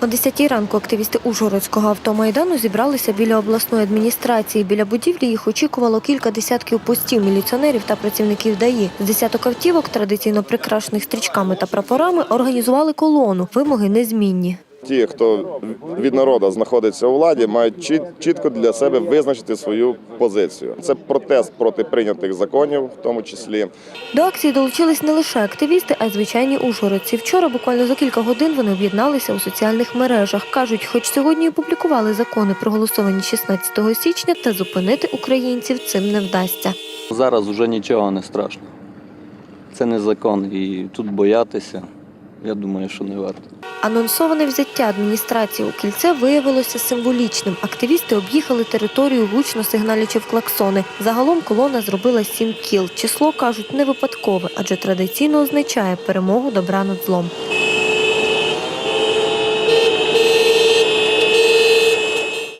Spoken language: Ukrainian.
О 10 ранку активісти Ужгородського автомайдану зібралися біля обласної адміністрації. Біля будівлі їх очікувало кілька десятків постів міліціонерів та працівників ДАІ. З десяток автівок, традиційно прикрашених стрічками та прапорами, організували колону. Вимоги незмінні. Ті, хто від народу знаходиться у владі, мають чітко для себе визначити свою позицію. Це протест проти прийнятих законів, в тому числі. До акції долучились не лише активісти, а й звичайні ужгородці. Вчора, буквально за кілька годин, вони об'єдналися у соціальних мережах. кажуть, хоч сьогодні і опублікували закони, проголосовані 16 січня, та зупинити українців цим не вдасться. Зараз вже нічого не страшно. Це не закон, і тут боятися, я думаю, що не варто. Анонсоване взяття адміністрації у кільце виявилося символічним. Активісти об'їхали територію гучно сигналячи в клаксони. Загалом колона зробила сім кіл. Число кажуть не випадкове, адже традиційно означає перемогу добра над злом.